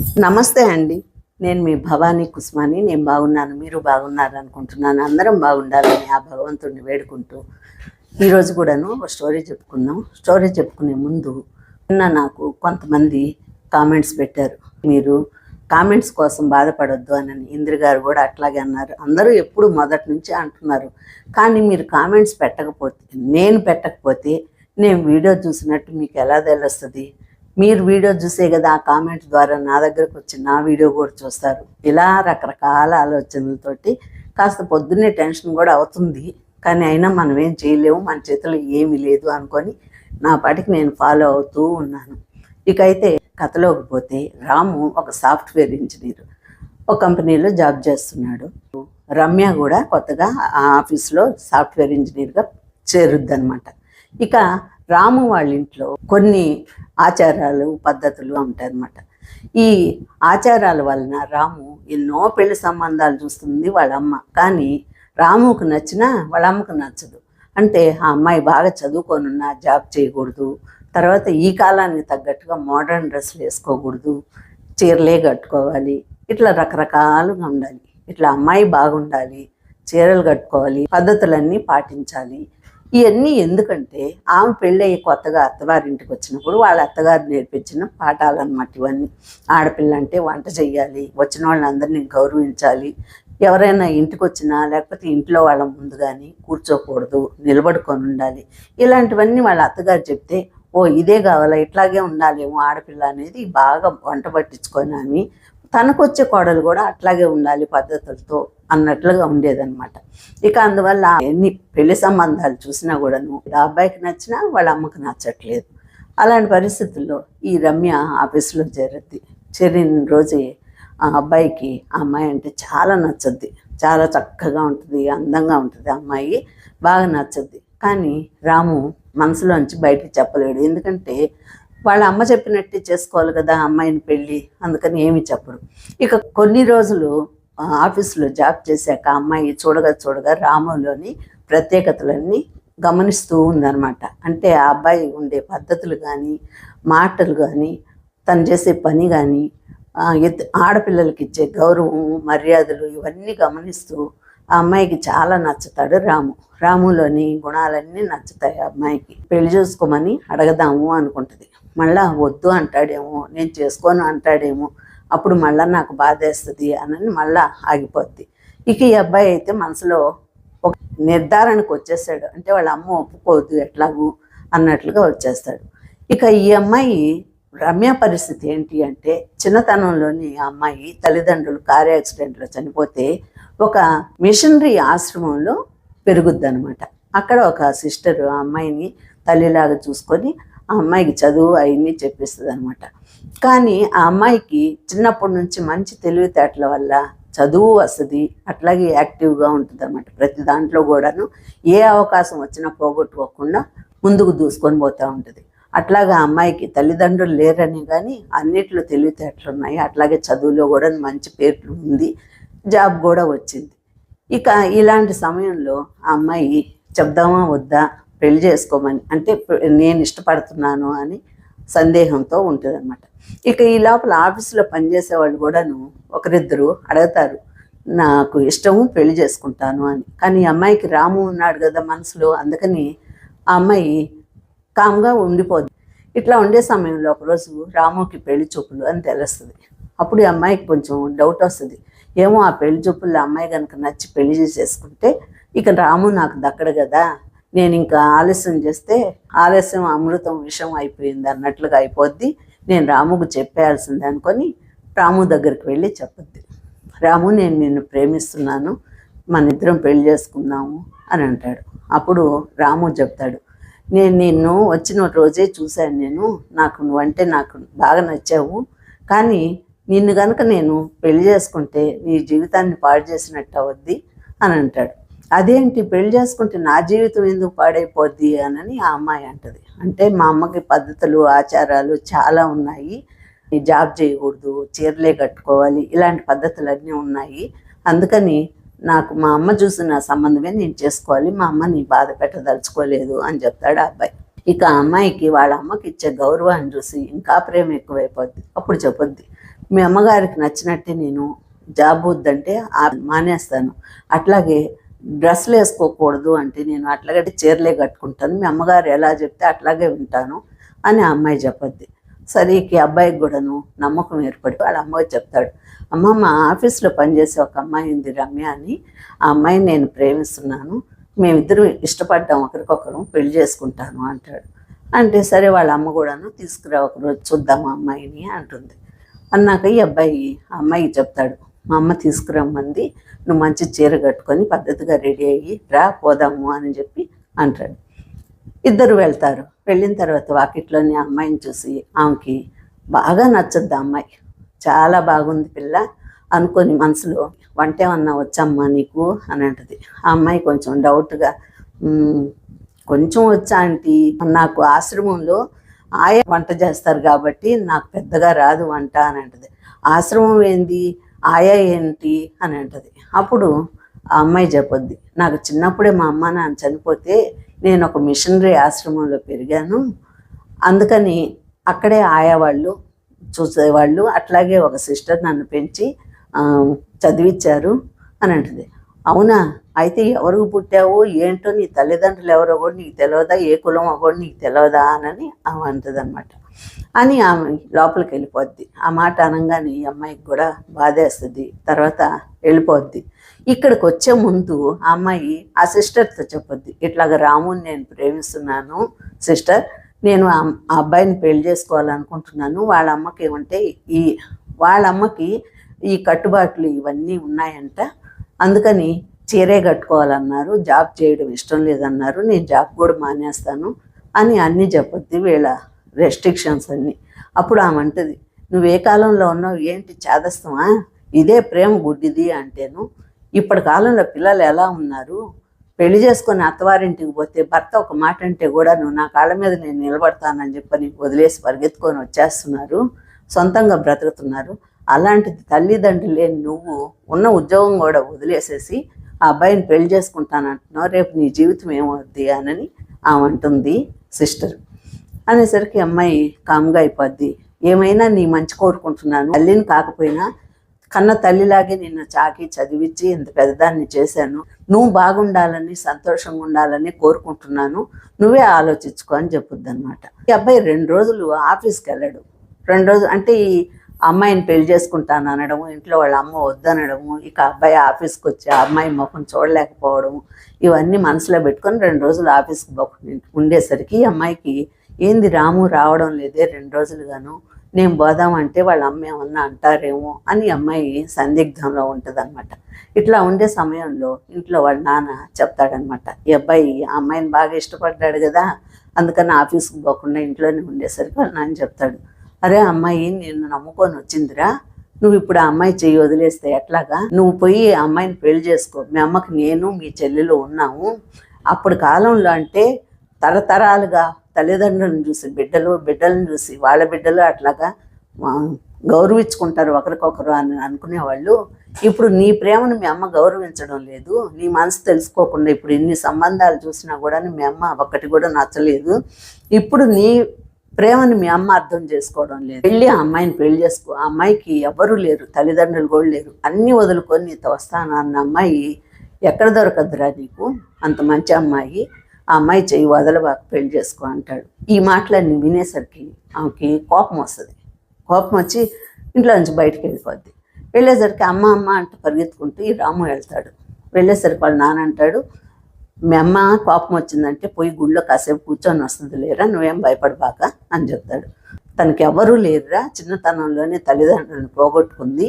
నమస్తే అండి. నేను మీ భవానీ కుస్మాని. నేను బాగున్నాను. మీరు బాగున్నారు అనుకుంటున్నాను. అందరం బాగుండాలని ఆ భగవంతుడిని వేడుకుంటూ ఈరోజు కూడాను ఒక స్టోరీ చెప్పుకుందాం స్టోరీ చెప్పుకునే ముందు నిన్న నాకు కొంతమంది కామెంట్స్ పెట్టారు. మీరు కామెంట్స్ కోసం బాధపడొద్దు అని ఇంద్ర గారు కూడా అట్లాగే అన్నారు. అందరూ ఎప్పుడు మొదటి నుంచి అంటున్నారు. కానీ మీరు కామెంట్స్ పెట్టకపోతే నేను పెట్టకపోతే నేను వీడియో చూసినట్టు మీకు ఎలా తెలుస్తుంది? మీరు వీడియో చూసే కదా ఆ కామెంట్ ద్వారా నా దగ్గరకు వచ్చి నా వీడియో కూడా చూస్తారు. ఇలా రకరకాల ఆలోచనలతోటి కాస్త పొద్దున్నే టెన్షన్ కూడా అవుతుంది. కానీ అయినా మనం ఏం చేయలేము మన చేతిలో ఏమీ లేదు అనుకొని నా పాటికి నేను ఫాలో అవుతూ ఉన్నాను. ఇక అయితే కథలోకి పోతే రాము ఒక సాఫ్ట్వేర్ ఇంజనీర్ ఒక కంపెనీలో జాబ్ చేస్తున్నాడు. రమ్య కూడా కొత్తగా ఆ ఆఫీస్లో సాఫ్ట్వేర్ ఇంజనీర్గా చేరుద్ది అనమాట ఇక రాము వాళ్ళ ఇంట్లో కొన్ని ఆచారాలు పద్ధతులు ఉంటాయన్నమాట. ఈ ఆచారాల వలన రాము ఎన్నో పెళ్ళి సంబంధాలు చూస్తుంది వాళ్ళ అమ్మ కానీ రాముకు నచ్చినా వాళ్ళ అమ్మకు నచ్చదు. అంటే ఆ అమ్మాయి బాగా చదువుకొనున్నా జాబ్ చేయకూడదు. తర్వాత ఈ కాలానికి తగ్గట్టుగా మోడర్న్ డ్రెస్సులు వేసుకోకూడదు. చీరలే కట్టుకోవాలి. ఇట్లా రకరకాలుగా ఉండాలి. ఇట్లా అమ్మాయి బాగుండాలి. చీరలు కట్టుకోవాలి. పద్ధతులన్నీ పాటించాలి. ఇవన్నీ ఎందుకంటే ఆమె పెళ్ళయి కొత్తగా అత్తగారింటికి వచ్చినప్పుడు వాళ్ళ అత్తగారు నేర్పించిన పాఠాలు అన్నమాట ఇవన్నీ. ఆడపిల్ల అంటే వంట చెయ్యాలి వచ్చిన వాళ్ళందరినీ గౌరవించాలి. ఎవరైనా ఇంటికి వచ్చినా లేకపోతే ఇంట్లో వాళ్ళ ముందు కానీ కూర్చోకూడదు నిలబడుకొని ఉండాలి. ఇలాంటివన్నీ వాళ్ళ అత్తగారు చెప్తే ఓ ఇదే కావాలా? ఇట్లాగే ఉండాలేమో ఆడపిల్ల అనేది బాగా వంట పట్టించుకొని ఆమె తనకు వచ్చే కోడలు కూడా అట్లాగే ఉండాలి పద్ధతులతో అన్నట్లుగా ఉండేదన్నమాట. ఇక అందువల్ల ఎన్ని పెళ్ళి సంబంధాలు చూసినా కూడాను ఆ అబ్బాయికి నచ్చినా వాళ్ళ అమ్మకి నచ్చట్లేదు. అలాంటి పరిస్థితుల్లో ఈ రమ్య ఆఫీసులో చేరుద్ది. చేరిన రోజే ఆ అబ్బాయికి ఆ అమ్మాయి అంటే చాలా నచ్చుద్ది. చాలా చక్కగా ఉంటుంది అందంగా ఉంటుంది ఆ అమ్మాయి బాగా నచ్చుద్ది. కానీ రాము మనసులోంచి బయటికి చెప్పలేడు. ఎందుకంటే వాళ్ళ అమ్మ చెప్పినట్టే చేసుకోవాలి కదా అమ్మాయిని పెళ్ళి అందుకని ఏమి చెప్పడు. ఇక కొన్ని రోజులు ఆఫీసులో జాబ్ చేశాక అమ్మాయి చూడగా చూడగా రాములోని ప్రత్యేకతలన్నీ గమనిస్తూ ఉందన్నమాట. అంటే ఆ అబ్బాయి ఉండే పద్ధతులు కానీ మాటలు కానీ తను చేసే పని కానీ ఆడపిల్లలకి ఇచ్చే గౌరవం మర్యాదలు ఇవన్నీ గమనిస్తూ ఆ అమ్మాయికి చాలా నచ్చుతాడు రాము. రాములోని గుణాలన్నీ నచ్చుతాయి ఆ అమ్మాయికి. పెళ్ళి చేసుకోమని అడగదాము అనుకుంటుంది. మళ్ళా వద్దు అంటాడేమో నేను చేసుకోను అంటాడేమో అప్పుడు మళ్ళీ నాకు బాధేస్తుంది అని మళ్ళా ఆగిపోద్ది. ఇక ఈ అబ్బాయి అయితే మనసులో ఒక నిర్ధారణకు వచ్చేసాడు అంటే వాళ్ళ అమ్మ ఒప్పుకోదు ఎట్లాగూ అన్నట్లుగా వచ్చేస్తాడు. ఇక ఈ అమ్మాయి రమ్య పరిస్థితి ఏంటి అంటే చిన్నతనంలోని ఆ అమ్మాయి తల్లిదండ్రులు కార్ యాక్సిడెంట్లో చనిపోతే ఒక మిషనరీ ఆశ్రమంలో పెరుగుద్ది అనమాట అక్కడ ఒక సిస్టర్ ఆ అమ్మాయిని తల్లిలాగా చూసుకొని ఆ అమ్మాయికి చదువు అవన్నీ చెప్పిస్తుంది అనమాట కానీ ఆ అమ్మాయికి చిన్నప్పటి నుంచి మంచి తెలివితేటల వల్ల చదువు వస్తుంది అట్లాగే యాక్టివ్గా ఉంటుంది అనమాట ప్రతి దాంట్లో కూడాను ఏ అవకాశం వచ్చినా పోగొట్టుకోకుండా ముందుకు దూసుకొని పోతూ ఉంటుంది. అట్లాగా ఆ అమ్మాయికి తల్లిదండ్రులు లేరని కానీ అన్నిట్లో తెలివితేటలు ఉన్నాయి. అట్లాగే చదువులో కూడా మంచి పేర్లు ఉంది. జాబ్ కూడా వచ్చింది. ఇక ఇలాంటి సమయంలో ఆ అమ్మాయి చెప్దామా వద్దా పెళ్ళి చేసుకోమని అంటే నేను ఇష్టపడుతున్నాను అని సందేహంతో ఉంటుంది అన్నమాట ఇక ఈ లోపల ఆఫీసులో పనిచేసే వాళ్ళు కూడాను ఒకరిద్దరు అడుగుతారు నాకు ఇష్టము పెళ్ళి చేసుకుంటాను అని. కానీ అమ్మాయికి రాము ఉన్నాడు కదా మనసులో అందుకని ఆ అమ్మాయి కామ్గా ఉండిపోద్ది. ఇట్లా ఉండే సమయంలో ఒకరోజు రాముకి పెళ్ళి చూపులు అని తెలుస్తుంది. అప్పుడు ఈ అమ్మాయికి కొంచెం డౌట్ వస్తుంది. ఏమో ఆ పెళ్ళి చూపుల్లో అమ్మాయి కనుక నచ్చి పెళ్ళి చేసేసుకుంటే ఇక రాము నాకు దక్కడు కదా నేను ఇంకా ఆలస్యం చేస్తే ఆలస్యం అమృతం విషం అయిపోయింది అన్నట్లుగా అయిపోద్ది. నేను రాముకు చెప్పేయాల్సింది అనుకొని రాము దగ్గరికి వెళ్ళి చెప్పద్ది. రాము నేను నిన్ను ప్రేమిస్తున్నాను మన ఇద్దరం పెళ్ళి చేసుకుందాము అని అంటాడు. అప్పుడు రాము చెప్తాడు నేను నిన్ను వచ్చిన రోజే చూశాను నేను. నాకు నువ్వంటే నాకు బాగా నచ్చావు. కానీ నిన్ను కనుక నేను పెళ్ళి చేసుకుంటే నీ జీవితాన్ని పాడు చేసినట్టు అవద్ది అని అంటాడు. అదేంటి పెళ్ళి చేసుకుంటే నా జీవితం ఎందుకు పాడైపోద్ది అని ఆ అమ్మాయి అంటది. అంటే మా అమ్మకి పద్ధతులు ఆచారాలు చాలా ఉన్నాయి. ఈ జాబ్ చేయకూడదు చీరలే కట్టుకోవాలి ఇలాంటి పద్ధతులు అన్నీ ఉన్నాయి. అందుకని నాకు మా అమ్మ చూసిన సంబంధమే నేను చేసుకోవాలి మా అమ్మని బాధ పెట్టదలుచుకోలేదు అని చెప్తాడు ఆ అబ్బాయి. ఇక ఆ అమ్మాయికి వాళ్ళ అమ్మకి ఇచ్చే గౌరవాన్ని చూసి ఇంకా ప్రేమ ఎక్కువైపోద్ది. అప్పుడు చెప్పొద్ది మీ అమ్మగారికి నచ్చినట్టే నేను జాబ్ వద్దంటే ఆ మానేస్తాను. అట్లాగే డ్రెస్సులు వేసుకోకూడదు అంటే నేను అట్లాగంటే చీరలే కట్టుకుంటాను. మీ అమ్మగారు ఎలా చెప్తే అట్లాగే వింటాను అని ఆ అమ్మాయి చెప్పద్ది. సరే ఈ అబ్బాయికి కూడాను నమ్మకం ఏర్పడి వాళ్ళ అమ్మాయి చెప్తాడు అమ్మ మా ఆఫీస్లో పనిచేసే ఒక అమ్మాయి ఉంది రమ్య అని. ఆ అమ్మాయిని నేను ప్రేమిస్తున్నాను. మేమిద్దరం ఇష్టపడ్డాం ఒకరికొకరు పెళ్ళి చేసుకుంటాను అంటాడు. అంటే సరే వాళ్ళ అమ్మ కూడాను తీసుకురా ఒకరోజు చూద్దాం అమ్మాయిని అంటుంది. అన్నాక ఈ అబ్బాయి ఆ అమ్మాయికి చెప్తాడు మా అమ్మ తీసుకురమ్మంది నువ్వు మంచి చీర కట్టుకొని పద్ధతిగా రెడీ అయ్యి రా పోదాము అని చెప్పి అంటాడు. ఇద్దరు వెళ్తారు. వెళ్ళిన తర్వాత వాకిట్లోని అమ్మాయిని చూసి ఆమెకి బాగా నచ్చద్ది అమ్మాయి? చాలా బాగుంది పిల్ల. అనుకొని మనసులో వంట ఏమన్నా వచ్చమ్మా నీకు? అని అంటది. ఆ అమ్మాయి కొంచెం డౌట్గా కొంచెం వచ్చా ఆంటీ? నాకు ఆశ్రమంలో ఆయ వంట చేస్తారు కాబట్టి నాకు పెద్దగా రాదు వంట అని అంటది. ఆశ్రమం ఏంది? ఆయా ఏంటి అని అంటది. అప్పుడు ఆ అమ్మాయి చెప్పొద్ది నాకు చిన్నప్పుడే మా అమ్మ నాన్న చనిపోతే నేను ఒక మిషనరీ ఆశ్రమంలో పెరిగాను. అందుకని అక్కడే ఆయా వాళ్ళు చూసేవాళ్ళు అట్లాగే ఒక సిస్టర్ నన్ను పెంచి చదివించారు అని అంటుంది. అవునా? అయితే ఎవరికి పుట్టావు? ఏంటో నీ తల్లిదండ్రులు ఎవరో కూడా నీకు తెలియదా ఏ కులం కూడా నీకు తెలియదా అని ఆమె అనమాట అని ఆమె లోపలికి వెళ్ళిపోద్ది ఆ మాట అనగానే ఈ అమ్మాయికి కూడా బాధేస్తుంది. తర్వాత వెళ్ళిపోద్ది. ఇక్కడికి వచ్చే ముందు ఆ అమ్మాయి ఆ సిస్టర్తో చెప్పొద్ది. ఇట్లాగ రాముని నేను ప్రేమిస్తున్నాను సిస్టర్. నేను ఆ అబ్బాయిని పెళ్ళి చేసుకోవాలనుకుంటున్నాను. వాళ్ళ అమ్మకి ఏమంటే ఈ వాళ్ళ అమ్మకి ఈ కట్టుబాట్లు ఇవన్నీ ఉన్నాయంట. అందుకని చీరే కట్టుకోవాలన్నారు. జాబ్ చేయడం ఇష్టం లేదన్నారు. నేను జాబ్ కూడా మానేస్తాను అని అన్నీ చెప్పొద్ది వీళ్ళ రెస్ట్రిక్షన్స్ అన్నీ. అప్పుడు ఆమె అంటది నువ్వు ఏ కాలంలో ఉన్నావు? ఏంటి చేదస్తమా? ఇదే ప్రేమ గుడ్డిది అంటేను. ఇప్పటి కాలంలో పిల్లలు ఎలా ఉన్నారు? పెళ్ళి చేసుకొని అత్తవారింటికి పోతే భర్త ఒక మాట అంటే కూడా నువ్వు నా కాళ్ళ మీద నేను నిలబడతానని చెప్పని వదిలేసి పరిగెత్తుకొని వచ్చేస్తున్నారు. సొంతంగా బ్రతుకుతున్నారు. అలాంటిది తల్లిదండ్రులు లేని నువ్వు ఉన్న ఉద్యోగం కూడా వదిలేసేసి ఆ అబ్బాయిని పెళ్ళి చేసుకుంటానంటున్నావు. రేపు నీ జీవితం ఏమవుద్ది? అని ఆమె అంటుంది సిస్టర్. అనేసరికి అమ్మాయి కామ్గా అయిపోద్ది. ఏమైనా నీ మంచి కోరుకుంటున్నాను. తల్లిని కాకపోయినా కన్న తల్లిలాగే నిన్ను చాకి చదివించి ఇంత పెద్దదాన్ని చేశాను. నువ్వు బాగుండాలని సంతోషంగా ఉండాలని కోరుకుంటున్నాను. నువ్వే ఆలోచించుకో అని చెప్పుద్ది అనమాట ఈ అబ్బాయి రెండు రోజులు ఆఫీస్కి వెళ్ళాడు. రెండు రోజులు అంటే ఈ అమ్మాయిని పెళ్ళి చేసుకుంటాను అనడము ఇంట్లో వాళ్ళ అమ్మ వద్దనడము ఇక అబ్బాయి ఆఫీస్కి వచ్చి ఆ అమ్మాయి ముఖం చూడలేకపోవడం ఇవన్నీ మనసులో పెట్టుకొని రెండు రోజులు ఆఫీస్కి పోకుండా ఉండేసరికి ఈ అమ్మాయికి ఏంది రాము రావడం లేదే రెండు రోజులుగాను? నేను పోదామంటే వాళ్ళ అమ్మ ఏమన్నా అంటారేమో అని అమ్మాయి సందిగ్ధంలో ఉంటుందన్నమాట. ఇట్లా ఉండే సమయంలో ఇంట్లో వాళ్ళ నాన్న చెప్తాడనమాట ఈ అబ్బాయి ఆ అమ్మాయిని బాగా ఇష్టపడ్డాడు కదా అందుకని ఆఫీస్కి పోకుండా ఇంట్లోనే ఉండేసరికి వాళ్ళ నాన్న చెప్తాడు. అరే అమ్మాయి నిన్ను నమ్ముకొని వచ్చిందిరా. నువ్వు ఇప్పుడు ఆ అమ్మాయి చెయ్యి వదిలేస్తే ఎట్లాగా? నువ్వు పోయి ఆ అమ్మాయిని పెళ్ళి చేసుకో. మీ అమ్మకి నేను మీ చెల్లెలు ఉన్నాము. అప్పుడు కాలంలో అంటే తరతరాలుగా తల్లిదండ్రులను చూసి బిడ్డలు బిడ్డలను చూసి వాళ్ళ బిడ్డలు అట్లాగా గౌరవించుకుంటారు ఒకరికొకరు అని అనుకునేవాళ్ళు. ఇప్పుడు నీ ప్రేమను మీ అమ్మ గౌరవించడం లేదు. నీ మనసు తెలుసుకోకుండా ఇప్పుడు ఎన్ని సంబంధాలు చూసినా కూడా మీ అమ్మ ఒక్కటి కూడా నచ్చలేదు. ఇప్పుడు నీ ప్రేమను మీ అమ్మ అర్థం చేసుకోవడం లేదు. వెళ్ళి ఆ అమ్మాయిని పెళ్ళి చేసుకో ఆ అమ్మాయికి ఎవరు లేరు తల్లిదండ్రులు కూడా లేరు. అన్నీ వదులుకొని నీతో వస్తాను అన్న అమ్మాయి ఎక్కడ దొరకదురా నీకు? అంత మంచి అమ్మాయి. ఆ అమ్మాయి చెయ్యి వదలబాకు పెళ్ళి చేసుకో అంటాడు. ఈ మాటలన్నీ వినేసరికి ఆమెకి కోపం వస్తుంది. కోపం వచ్చి ఇంట్లో నుంచి బయటికి వెళ్ళిపోద్ది. వెళ్ళేసరికి అమ్మ అమ్మ అంటూ పరిగెత్తుకుంటూ ఈ రాము వెళ్తాడు. వెళ్ళేసరికి వాళ్ళ నాన్న అంటాడు మీ అమ్మ కోపం వచ్చిందంటే పోయి గుళ్ళో కాసేపు కూర్చొని వస్తుంది లేరా నువ్వేం భయపడబాక అని చెప్తాడు. తనకి ఎవరూ లేరురా చిన్నతనంలోనే తల్లిదండ్రులను పోగొట్టుకుంది.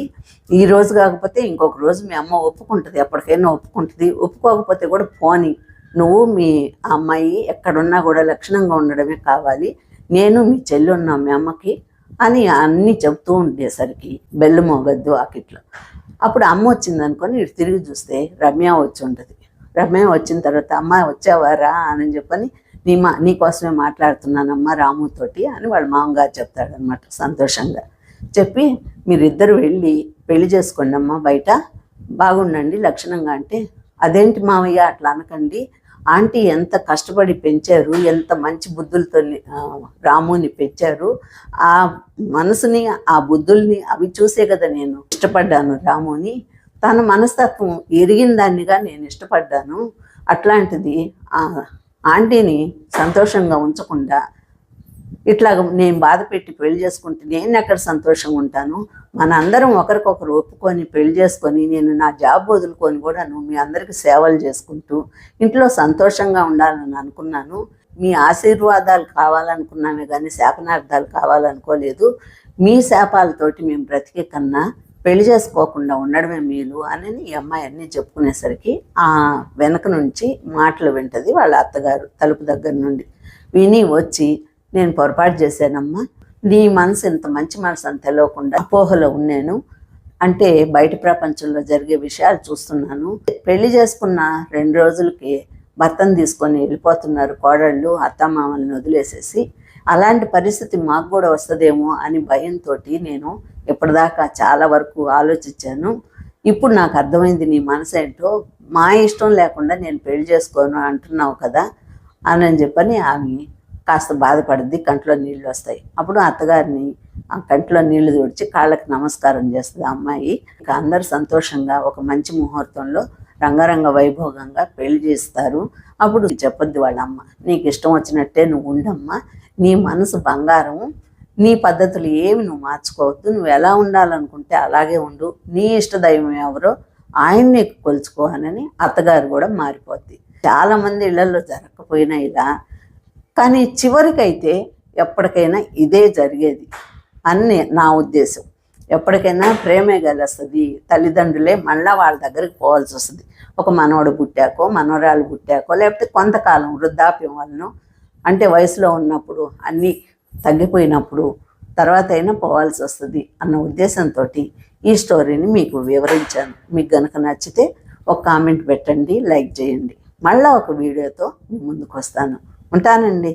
ఈ రోజు కాకపోతే ఇంకొక రోజు మీ అమ్మ ఒప్పుకుంటుంది ఎప్పటికైనా ఒప్పుకుంటుంది. ఒప్పుకోకపోతే కూడా పోనీ. నువ్వు మీ అమ్మాయి ఎక్కడున్నా కూడా లక్షణంగా ఉండడమే కావాలి. నేను మీ చెల్లి ఉన్నా మీ అమ్మకి అని అన్నీ చెబుతూ ఉండేసరికి బెల్లు మోగద్దు ఆకిట్లో అప్పుడు అమ్మ వచ్చింది అనుకొని ఇటు తిరిగి చూస్తే రమ్య వచ్చి ఉంటుంది. రమ్య వచ్చిన తర్వాత అమ్మ వచ్చావారా? అని చెప్పని నీ మా నీకోసమే మాట్లాడుతున్నానమ్మా రాముతోటి అని వాళ్ళ మామగారు చెప్తాడనమాట సంతోషంగా. చెప్పి మీరిద్దరు వెళ్ళి పెళ్ళి చేసుకోండి అమ్మా బయట. బాగుండండి లక్షణంగా అంటే. అదేంటి మామయ్య అట్లా అనకండి. ఆంటీ ఎంత కష్టపడి పెంచారు ఎంత మంచి బుద్ధులతో రాముని పెంచారు. ఆ మనసుని ఆ బుద్ధుల్ని అవి చూసే కదా నేను ఇష్టపడ్డాను రాముని. తన మనస్తత్వం ఎరిగిన దాన్నిగా నేను ఇష్టపడ్డాను. అట్లాంటిది ఆ ఆంటీని సంతోషంగా ఉంచకుండా ఇట్లాగ నేను బాధ పెట్టి పెళ్ళి చేసుకుంటే నేను ఎక్కడ సంతోషంగా ఉంటాను? మన అందరం ఒకరికొకరు ఒప్పుకొని పెళ్ళి చేసుకొని నేను నా జాబ్ వదులుకొని కూడా మీ అందరికీ సేవలు చేసుకుంటూ ఇంట్లో సంతోషంగా ఉండాలని అనుకున్నాను. మీ ఆశీర్వాదాలు కావాలనుకున్నామే కానీ శాపనార్థాలు కావాలనుకోలేదు. మీ శాపాలతోటి మేము బ్రతికే కన్నా పెళ్ళి చేసుకోకుండా ఉండడమే మేలు అని ఈ అమ్మాయి అన్నీ చెప్పుకునేసరికి ఆ వెనక నుంచి మాటలు వింటది వాళ్ళ అత్తగారు తలుపు దగ్గర నుండి. విని వచ్చి నేను పొరపాటు చేశానమ్మా. నీ మనసు ఇంత మంచి మనసు అని తెలియకుండా అపోహలో ఉన్నాను. అంటే బయట ప్రపంచంలో జరిగే విషయాలు చూస్తున్నాను. పెళ్ళి చేసుకున్న రెండు రోజులకి భర్తను తీసుకొని వెళ్ళిపోతున్నారు కోడళ్ళు అత్తమామల్ని వదిలేసేసి. అలాంటి పరిస్థితి మాకు కూడా వస్తుందేమో అని భయంతో నేను ఇప్పటిదాకా చాలా వరకు ఆలోచించాను. ఇప్పుడు నాకు అర్థమైంది నీ మనసు ఏంటో. మా ఇష్టం లేకుండా నేను పెళ్ళి చేసుకోను అంటున్నావు కదా అని చెప్పని ఆమె కాస్త బాధపడుద్ది కంట్లో నీళ్ళు వస్తాయి. అప్పుడు అత్తగారిని ఆ కంట్లో నీళ్ళు తుడిచి కాళ్ళకి నమస్కారం చేస్తుంది అమ్మాయి. ఇక అందరు సంతోషంగా ఒక మంచి ముహూర్తంలో రంగరంగ వైభోగంగా పెళ్ళి చేస్తారు. అప్పుడు చెప్పొద్ది వాళ్ళమ్మ నీకు ఇష్టం వచ్చినట్టే నువ్వు ఉండమ్మా. నీ మనసు బంగారం. నీ పద్ధతులు ఏమి నువ్వు మార్చుకోవద్దు. నువ్వు ఎలా ఉండాలనుకుంటే అలాగే ఉండు. నీ ఇష్ట దైవం ఎవరో ఆయన్ని నీకు కొలుచుకోవాలని అత్తగారు కూడా మారిపోద్ది. చాలా మంది ఇళ్ళలో జరగకపోయినా ఇలా కానీ చివరికైతే ఎప్పటికైనా ఇదే జరిగేది. అని నా ఉద్దేశం. ఎప్పటికైనా ప్రేమే గెలుస్తుంది. తల్లిదండ్రులే మళ్ళీ వాళ్ళ దగ్గరికి పోవాల్సి వస్తుంది. ఒక మనవడు పుట్టాకో మనవరాలు పుట్టాకో లేకపోతే కొంతకాలం వృద్ధాప్యం వలన అంటే వయసులో ఉన్నప్పుడు అన్నీ తగ్గిపోయినప్పుడు తర్వాత అయినా పోవాల్సి వస్తుంది అన్న ఉద్దేశంతో ఈ స్టోరీని మీకు వివరించాను. మీకు గనక నచ్చితే ఒక కామెంట్ పెట్టండి లైక్ చేయండి. మళ్ళీ ఒక వీడియోతో మీ ముందుకు వస్తాను. ఉంటానండి.